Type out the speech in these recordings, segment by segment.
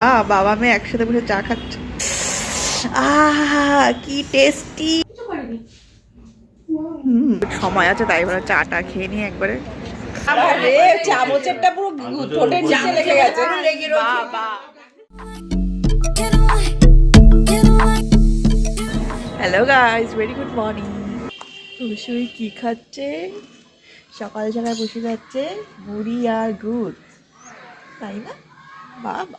আ বাবা মেয়ে একসাথে বসে চা খাচ্ছে। আহ কি টেস্টি হুম সময় আছে তাই বলে চাটা খেয়ে নিয়ে একবারে। চামচেরটা পুরো ঠোঁটের নিচে লেগে গেছে। Hello guys very good morning বসুই কি খাচ্ছে? সকাল সকাল বসে যাচ্ছে মুড়ি আর গুড়। তাই না? বাবা।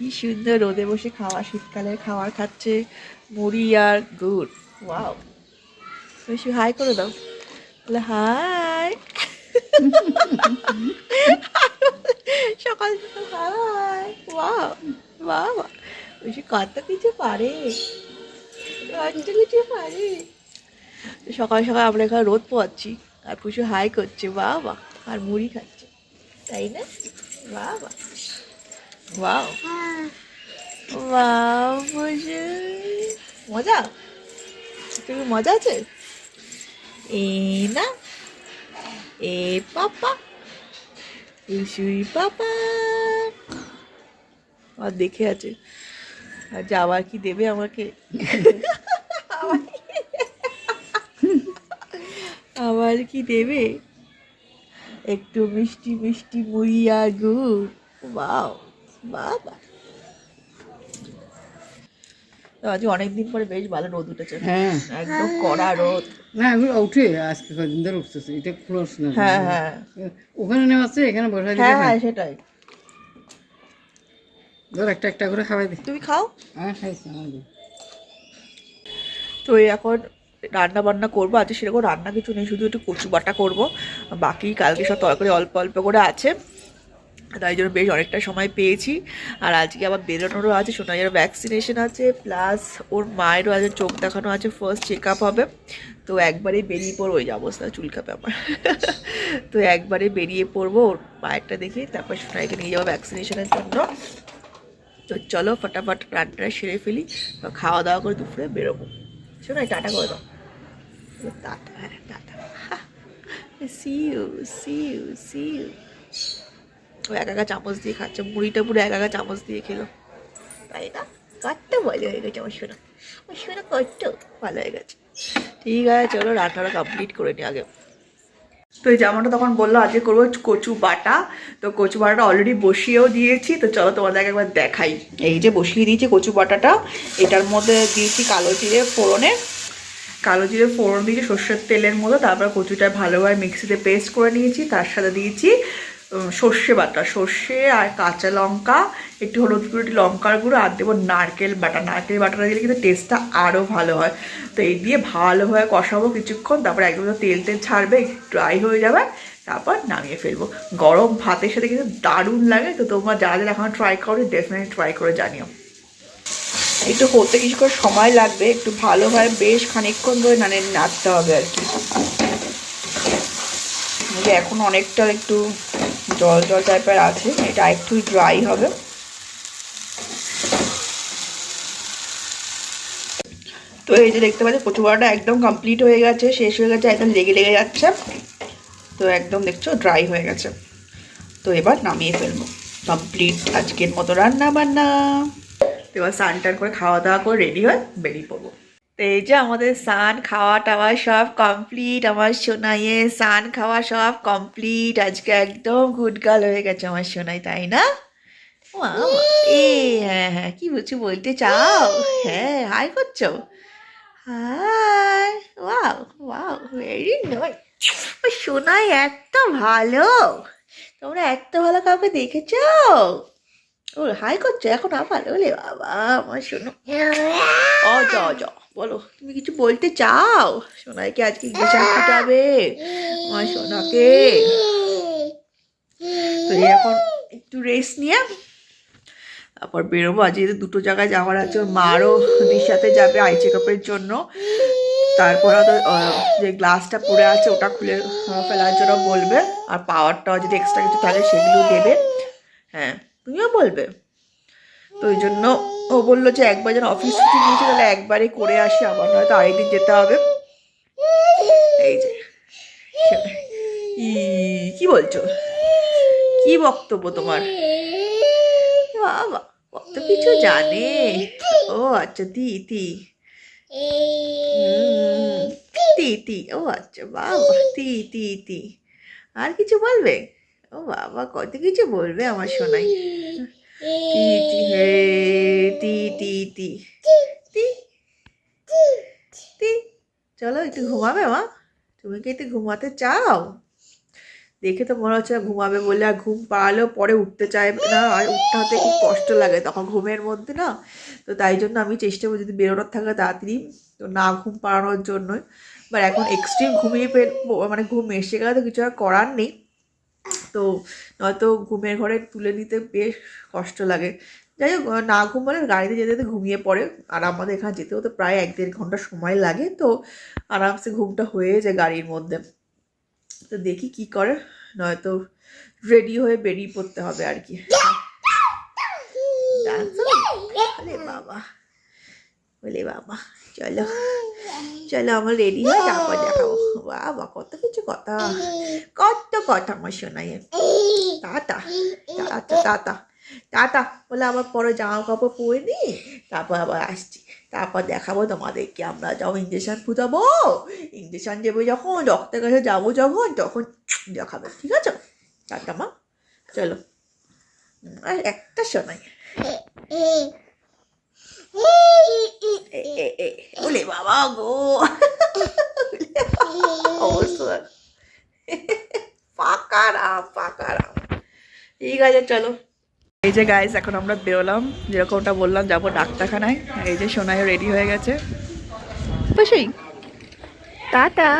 কি সুন্দর রোদে বসে খাওয়া, শীতকালের খাবার খাচ্ছে মুড়ি আর গুড়। ওয়াও। বেশি হাই করে দাও। বলে, হাই। সকাল সকাল হাই। ওয়াও বাবা বসে কত কিছু পারে। কিছু পারে। সকাল সকাল আমরা এখানে রোদ পোয়াচ্ছি আর পুষু হাই করছে বাবা আর মুড়ি খাচ্ছে। তাই না? বাবা ওয়াও ওয়াও পুষু মজা? একটু মজা আছে? এ না, এ পাপা পুষুই পাপা। আর দেখে আছে। আর যাওয়ার কি দেবে আমাকে? আবার কি দেবে? একটু মিষ্টি মিষ্টি মুড়ি আর গুড় বাবা। আজ অনেকদিন পরে বেশ ভালো রোদ উঠেছে। হ্যাঁ। একদম কড়া রোদ। না এগুলো উঠে আজকে কদিন ধরে উঠতেছে এটা ক্লোজ না। হ্যাঁ হ্যাঁ। ওখানে নেওয়াচ্ছে এখানে বসা দিলে হ্যাঁ হ্যাঁ। সেটাই। ধর একটা একটা করে খাওয়াই দে। তুমি খাও? হ্যাঁ খাইছি আমাদের তো এই এখন রান্না বান্না করব আজকে সেরকম রান্না কিছু নেই শুধু একটু কচু বাটা করব। বাকি কালকে সব তরকারি অল্প অল্প করে আছে। তাই জন্য বেশ অনেকটা সময় পেয়েছি। আর আজকে আবার বেরোনোরও আছে, সোনাইয়ের ভ্যাকসিনেশন আছে প্লাস ওর মায়েরও আছে চোখ দেখানো আছে ফার্স্ট চেক আপ হবে। তো একবারেই বেরিয়ে পড়ব, ওই অবস্থা চুলকাবে আমার। তো একবারে বেরিয়ে পড়ব ওর মায়েরটা দেখে, তারপর সোনাইকে নিয়ে যাব ভ্যাকসিনেশনের জন্য। তো চলো ফটাফট রান্নাটা সেরে ফেলি খাওয়া দাওয়া করে দুপুরে বেরোবো। শোনাই টাটা করে দাও। টাটা হ্যাঁ tata. See you see you ও এক একা চামচ দিয়ে খাচ্ছে, মুড়িটা পুরো এক একা চামচ দিয়ে খেলো। তাই না? কত ভালো হয়ে গেছে আমার শোনা আমার শোনা কত ভালো হয়ে গেছে। ঠিক আছে, চলো রান্নাটা কমপ্লিট করে নি আগে। তো এই জামাটা তখন বলল, আজকে করব কচু বাটা। তো কচু বাটাটা অলরেডি বসিয়েও দিয়েছি। তো চলো তোমাদেরকে একবার দেখাই। এই যে বসিয়ে দিয়েছি কচু বাটাটা, এটার মধ্যে দিয়েছি কালো জিরে ফোড়নে। কালো জিরে ফোড়ন দিয়েছি সর্ষের তেলের মধ্যে, তারপর কচুটা ভালোভাবে মিক্সিতে পেস্ট করে নিয়েছি, তার সাথে দিয়েছি সর্ষে বাটা। সর্ষে আর কাঁচা লঙ্কা, একটু হলুদ গুঁড়ো, একটু লঙ্কার গুঁড়ো, আর দেবো নারকেল বাটা। নারকেল বাটাটা দিলে কিন্তু টেস্টটা আরও ভালো হয়। তো এই দিয়ে ভালোভাবে কষাবো কিছুক্ষণ, তারপর একদম তেল তেল ছাড়বে ড্রাই হয়ে যাবে, তারপর নামিয়ে ফেলব। গরম ভাতের সাথে কিন্তু দারুণ লাগে, তো তোমরা যারা যারা এখন ট্রাই করো ডেফিনেটলি ট্রাই করে জানিও। একটু হতে কিছুক্ষণ সময় লাগবে, একটু ভালোভাবে বেশ খানিকক্ষণ ধরে নানে নাড়তে হবে আর কি। এখন অনেকটা একটু জল জল টাইপের আছে, এটা একটু ড্রাই হবে। তো এই যে দেখতে পাচ্ছি কচু একদম কমপ্লিট হয়ে গেছে, শেষ হয়ে গেছে, একদম লেগে লেগে যাচ্ছে। তো একদম দেখছ ড্রাই হয়ে গেছে। তো এবার নামিয়ে ফেলব। কমপ্লিট আজকের মতো রান্না বান্না এবার স্নান টান করে খাওয়া দাওয়া করে রেডি হয়ে বেরিয়ে পড়ব। তো এই যে আমাদের স্নান খাওয়া টাওয়া সব কমপ্লিট আমার সোনাইয়ে স্নান খাওয়া সব কমপ্লিট আজকে একদম গুডগাল হয়ে গেছে আমার সোনাই তাই না? এ হ্যাঁ হ্যাঁ। কি বলছো বলতে চাও? হ্যাঁ হাই করছ? হাই ওয়াও ওয়াও ভেরি ও সোনাই এত ভালো। তোমরা এত ভালো কাউকে দেখেছ? ও হাই করছ এখন আবার? ওলে বাবা আমার শোনো ও জ জ। বলো, তুমি কিছু বলতে চাও? সোনাইকে আজকে গেছা ফুটাবে আমার সোনাকে। তো এখন একটু রেস্ট নিয়ে, তারপর বেরোবো। আজ যেহেতু দুটো জায়গায় যাওয়ার আছে, ওর মারও দির সাথে যাবে আই চেক আপের জন্য। তারপর হয়তো যে গ্লাসটা পড়ে আছে, ওটা খুলে ফেলার জন্য বলবে। আর পাওয়ারটাও যদি এক্সট্রা কিছু থাকে, সেগুলো দেবে। হ্যাঁ তুমিও বলবে। তো ওই জন্য ও বলল যে একবার যেন অফিস ছুটি নিয়েছে, তাহলে একবারই করে আসি, আবার নয়তো আরেকদিন যেতে হবে। এই যে কি বলছো? কি বক্তব্য তোমার? বাবা কত কিছু জানে? ও আচ্ছা তিতি তিতি ও আচ্ছা বাবা, তি তি তি। আর কিছু বলবে? ও, বাবা, কত কিছু বলবে আমার শোনাই তি হে তি তি তি তি তি চলো, একটু ঘুমাবে, মা? তুমি কি একটু ঘুমাতে চাও? দেখে তো মনে হচ্ছে ঘুমাবে বলে আর ঘুম পাড়ালেও পরে উঠতে চায় না। আর উঠতে খুব কষ্ট লাগে তখন ঘুমের মধ্যে, না? তো তাই জন্য আমি চেষ্টা করি যদি বেরোনোর থাকে তাড়াতাড়ি, তো না ঘুম পাড়ানোর জন্য বাট এখন এক্সট্রিম ঘুমিয়ে মানে ঘুম এসে গেলে তো কিছু আর করার নেই। তো নয়তো ঘুমের ঘরে তুলে নিতে বেশ কষ্ট লাগে। যাই হোক না ঘুমালে গাড়িতে যেতে যেতে ঘুমিয়ে পড়ে। আর আমাদের এখানে যেতেও তো প্রায় এক দেড় ঘণ্টা সময় লাগে তো আরামসে ঘুমটা হয়ে যায় গাড়ির মধ্যে। তো দেখি কি করে নয়তো রেডি হয়ে বেরিয়ে পড়তে হবে আর কি। বাবা। বলে বাবা। চলো চলো আমার রেডি হয়ে তারপর দেখাবো বাবা কত কিছু কথা কত কথা আমার শোনাই টাটা টাটা টাটা টাটা বলে আবার পরে জামা কাপড় পরে নি তারপর আবার আসছি তারপর দেখাবো তোমাদেরকে আমরা যাব ইঞ্জেকশন ফুটাবো ইঞ্জেকশন দেবো যখন ডক্টরের কাছে যাব যখন তখন দেখাবে ঠিক আছে টাটা মা চলো আর একটা শোনাই ওলে বাবা গো অবস্থা পাকারাম পাকারাম ঠিক আছে চলো। এই যে গাইজ এখন আমরা বেরোলাম। যেরকমটা বললাম যাব ডাক্তারখানায়। এই যে সোনাইও রেডি হয়ে গেছে। বসেই। টাটা।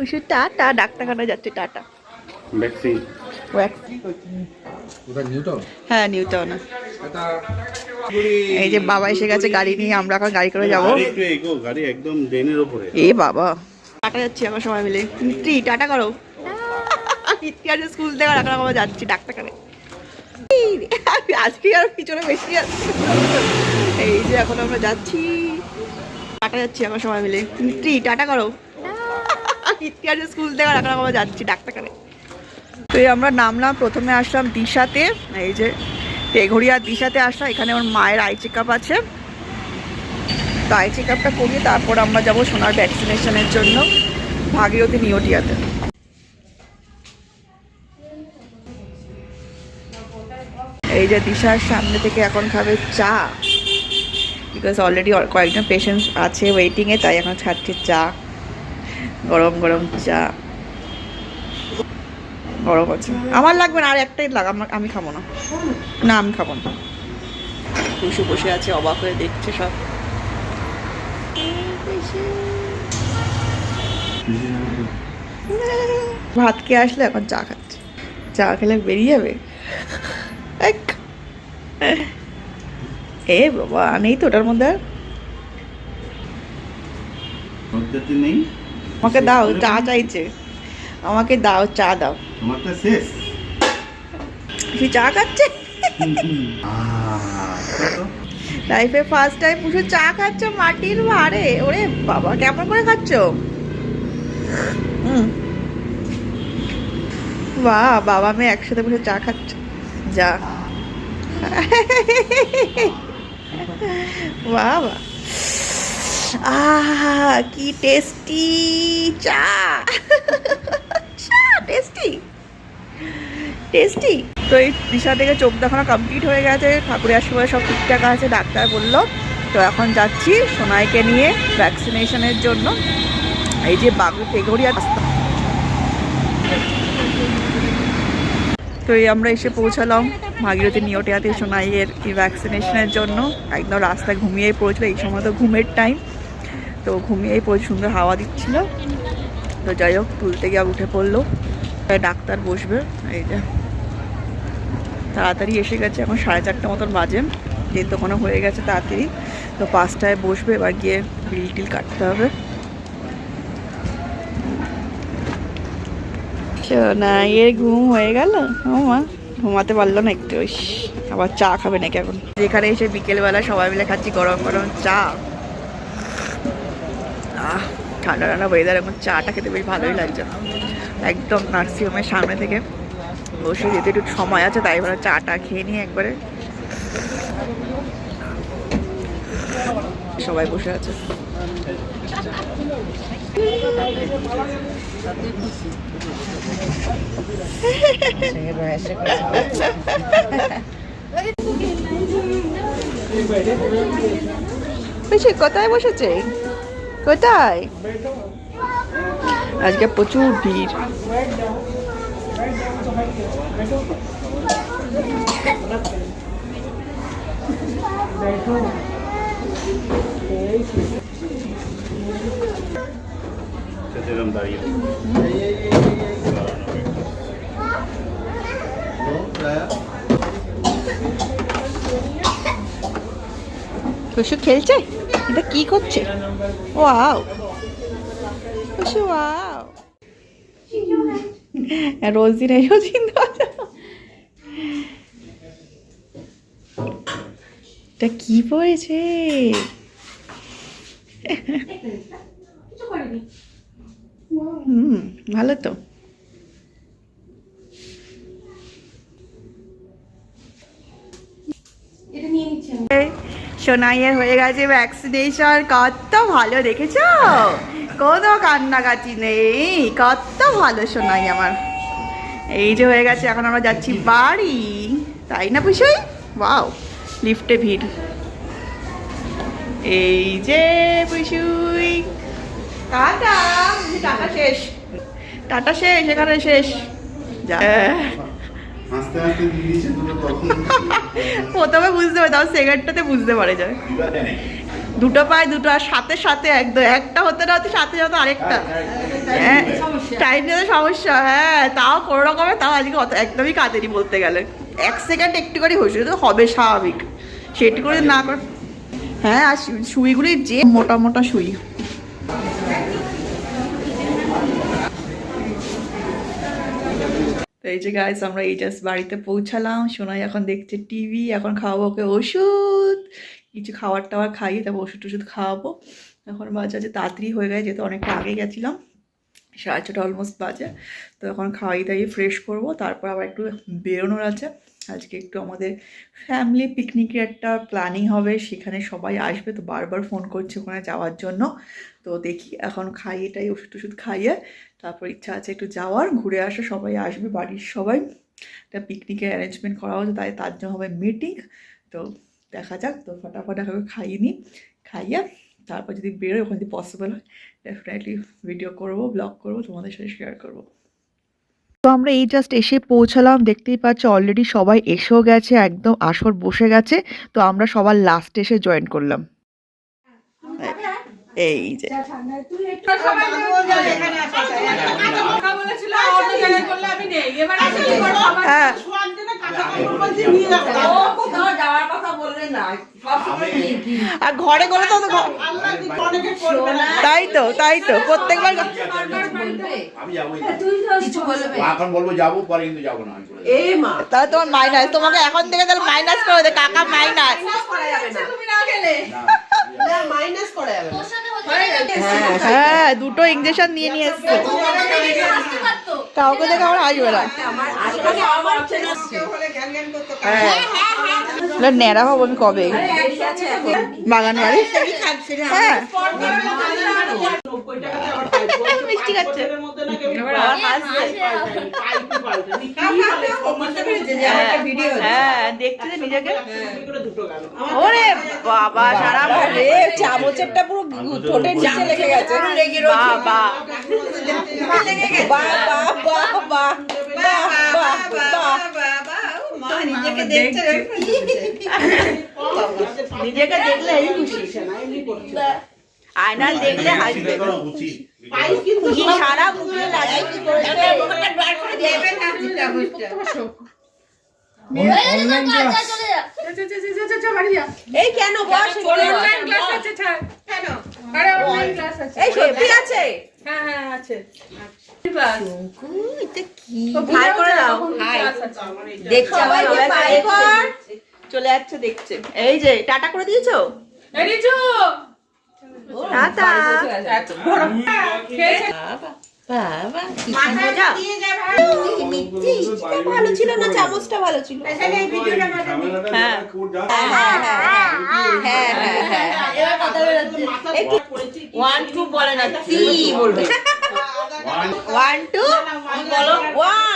ওষুধ টাটা। ডাক্তারখানায় যাচ্ছে টাটা। ভ্যাকসিন হ্যাঁ নিউটাউন এটা এই যে বাবা এসে গেছে গাড়ি নিয়ে আমরা এখন গাড়ি করে যাব। গাড়ি একদম ড্রেনের এ বাবা। টাটা যাচ্ছি আমরা সবাই মিলে। ট্রি টাটা করো। ইতিহাস স্কুল থেকে এখন আমরা যাচ্ছি ডাক্তারখানে। আজকে আর পিছনে বেশি আছে। এই যে এখন আমরা যাচ্ছি। টাটা যাচ্ছি আমরা সবাই মিলে। ট্রি টাটা করো। ইতিহাস স্কুল থেকে এখন আমরা যাচ্ছি ডাক্তারখানে। তো এই আমরা নামলাম, প্রথমে আসলাম দিশাতে, এই যে তেঘড়িয়া দিশাতে আসলাম, এখানে আমার মায়ের আই চেক আছে। তো আই চেক আপটা করিয়ে তারপর আমরা যাব সোনার ভ্যাকসিনেশনের জন্য ভাগীরথী নিওটিয়াতে এই যে দিশার সামনে থেকে এখন খাবে চা। বিকজ অলরেডি কয়েকজন পেশেন্ট আছে ওয়েটিংয়ে তাই এখন খাচ্ছে চা। গরম গরম চা। গরম আছে আমার লাগবে না আর একটাই লাগ আমি খাব না। না আমি খাব না। টুসু বসে আছে অবাক হয়ে দেখছে সব। ভাত খেয়ে আসলে এখন চা খাচ্ছে। চা খেলে বেরিয়ে যাবে। এক। এ বাবা নেই তো ওটার মধ্যে আর? আমাকে দাও চা চাইছে। আমাকে দাও চা দাও। শেষ। তুই চা খাচ্ছে লাইফে ফার্স্ট টাইম পুষো চা খাচ্ছ মাটির ভারে ওরে বাবা কেমন করে খাচ্ছ? বাহ বাবা মেয়ে একসাথে বসে চা খাচ্ছ। যা। বাহ আহ কি টেস্টি চা। টেস্টি। টেস্টি। তো এই দিশা থেকে চোখ দেখানো কমপ্লিট হয়ে গেছে। ঠাকুরের সময় সব ঠিকঠাক আছে, ডাক্তার বলল। তো এখন যাচ্ছি সোনাইকে নিয়ে ভ্যাকসিনেশনের জন্য। এই যে তেঘরিয়া রাস্তা। তো এই আমরা এসে পৌঁছালাম ভাগীরথী নিয়োটিয়াতে সোনাইয়ের এই ভ্যাকসিনেশনের জন্য। একদম রাস্তায় ঘুমিয়েই পড়েছিল, এই সময় তো ঘুমের টাইম তো ঘুমিয়েই পড়ে সুন্দর হাওয়া দিচ্ছিল। তো যাই হোক, তুলতে গিয়ে উঠে পড়ল। ডাক্তার বসবে, এই যে। তাড়াতাড়ি এসে গেছে, এখন সাড়ে চারটে মতন বাজে। যেহেতু ওখানে হয়ে গেছে তাড়াতাড়ি, তো পাঁচটায় বসবে, এবার গিয়ে বিল টিল কাটতে হবে। না এর ঘুম হয়ে গেল? মা, ঘুমাতে পারল না একটু আবার চা খাবে নাকি এখন? যেখানে এসে বিকেলবেলা সবাই মিলে খাচ্ছি গরম গরম চা। ঠান্ডা ঠান্ডা ওয়েদার এখন চাটা খেতে বেশ ভালোই লাগছে। একদম নার্সিংহোমের সামনে থেকে। বসে যেতে একটু সময় আছে, তাই এবার চা টা খেয়ে নিই একবারে। সবাই বসে আছে। কোথায় বসেছে? কোথায়? আজকে প্রচুর ভিড়। সেরকম খেলছে? এটা কি করছে? ওয়াও। পশু ওয়াও। রোজ দিন এই এটা কি পড়েছে? হুম, ভালো তো। সোনাইয়ের হয়ে গেছে ভ্যাকসিনেশন কত ভালো দেখেছ? কোনো কান্নাকাটি নেই কত ভালো শোনাই আমার। এই যে হয়ে গেছে এখন আমরা যাচ্ছি বাড়ি। তাই না পুষই? বাও লিফটে ভিড়। এই যে পুষুই। টাটা টাটা শেষ। টাটা শেষ এখানে শেষ। যা। প্রথমে বুঝতে পারে তাও সেকেন্ডটাতে বুঝতে পারে যায়। দুটো পায় দুটো আর সাথে সাথে একদম একটা হতে না হতে সাথে সাথে আরেকটা। হ্যাঁ টাইম নিয়ে সমস্যা। হ্যাঁ তাও কোনো রকমে তাও আজকে অত একদমই কাজেরই বলতে গেলে। এক সেকেন্ড একটু করে হয়েছে তো হবে স্বাভাবিক। সেটি করে না কর হ্যাঁ আর সুইগুলি যে মোটা মোটা সুই। তো এই যে গাইস আমরা এই জাস্ট বাড়িতে পৌঁছালাম। সোনাই এখন দেখছে টিভি এখন খাওয়াবো ওকে ওষুধ। কিছু খাবার টাওয়ার খাইয়ে তারপর ওষুধ টষুধ খাওয়াবো। এখন বাজে আছে তাড়াতাড়ি হয়ে গেছে, যেহেতু অনেকটা আগে গেছিলাম, সাড়ে ছটা অলমোস্ট বাজে। তো এখন খাওয়াই দাইয়ে ফ্রেশ করব, তারপর আবার একটু বেরোনোর আছে। আজকে একটু আমাদের ফ্যামিলি পিকনিকের একটা প্ল্যানিং হবে, সেখানে সবাই আসবে, তো বারবার ফোন করছে ওখানে যাওয়ার জন্য। তো দেখি এখন খাইয়ে টাই ওষুধ টষুধ খাইয়ে, তারপর ইচ্ছা আছে একটু যাওয়ার, ঘুরে আসা, সবাই আসবে, বাড়ির সবাই। একটা পিকনিকের অ্যারেঞ্জমেন্ট করা হচ্ছে তাই তার জন্য হবে মিটিং তো দেখা যাক, তো ফটাফট এখন খাইয়ে নিই। খাইয়ে তারপর যদি বেরোয়, ওখানে যদি পসিবল হয় ডেফিনেটলি ভিডিও করব ব্লগ করব, তোমাদের সাথে শেয়ার করব। তো আমরা এই জাস্ট এসে পৌঁছালাম, দেখতেই পাচ্ছ অলরেডি সবাই এসেও গেছে, একদম আসর বসে গেছে, তো আমরা সবার লাস্টে এসে জয়েন করলাম। এই যে হ্যাঁ আর ঘরে গেলে তো তাই তো তাই তো প্রত্যেকবার ঘ- আমি যাবোই না। এখন বলব যাব পরে কিন্তু যাব না আমি চলে যাব। এ মা তাহলে তোমার মাইনাস তোমাকে এখন থেকে তাহলে মাইনাস করে দে কাকা মাইনাস না হ্যাঁ দুটো ইঞ্জেকশন নিয়ে নিয়ে এসছে। কাউকে দেখে আমার আসবে না। আমার আসলে আমার ছেলে হলে জ্ঞান জ্ঞান করতে হ্যাঁ। না, ন্যাড়া হব আমি কবে? বাগান বাড়ি হ্যাঁ মিষ্টি খাচ্ছে হ্যাঁ দেখছে যে নিজেকে ওরে বাবা সারা আরে চামচেরটা পুরো ঠোঁটের নিচে লেগে গেছে বাবা নিজেকে দেখতে নিজেকে দেখলে এই খুশি আয়না দেখলে হাসবে। সারা মুখে করেছে এই কেন বস এই সত্যি আছে? ভাই করে দাও। দেখছে সবাই আমার যে সবাই পাই কর। চলে যাচ্ছে দেখছে। এই যে টাটা করে দিয়েছ? টাটা। বাবা ভালো ছিল না চামচটা ভালো ছিল হ্যাঁ হ্যাঁ হ্যাঁ ওয়ান টু বলে না থ্রি বলবে। ওয়ান টু বলো। ওয়ান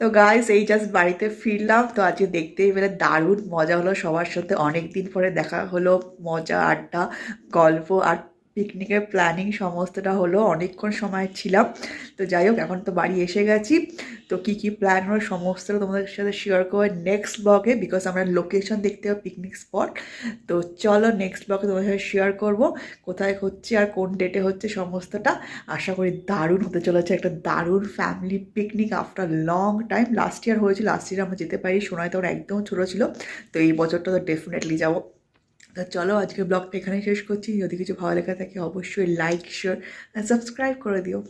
তো গাইস এই জাস্ট বাড়িতে ফিরলাম। তো আজকে দেখতেই পেলে দারুণ মজা হলো সবার সাথে। অনেক দিন পরে দেখা হলো, মজা, আড্ডা, গল্প আর পিকনিকের প্ল্যানিং সমস্তটা হলো, অনেকক্ষণ সময় ছিলাম। তো যাই হোক, এখন তো বাড়ি এসে গেছি। তো কি কি প্ল্যান হলো সমস্তটা তোমাদের সাথে শেয়ার করব নেক্সট ব্লগে বিকজ আমরা লোকেশন দেখতে হবে পিকনিক স্পট তো চলো নেক্সট ব্লগে তোমাদের সাথে শেয়ার করব, কোথায় হচ্ছে আর কোন ডেটে হচ্ছে সমস্তটা। আশা করি দারুণ হতে চলেছে, একটা দারুণ family picnic after long time last year হয়েছিল লাস্ট ইয়ার আমরা যেতে পারি সোনায় তখন একদম ছোটো ছিল। তো এই বছরটা তো ডেফিনেটলি যাব। তো চলো আজকে ব্লগটা এখানেই শেষ করছি। যদি কিছু ভালো লেখা থাকে, অবশ্যই লাইক শেয়ার সাবস্ক্রাইব করে দিও।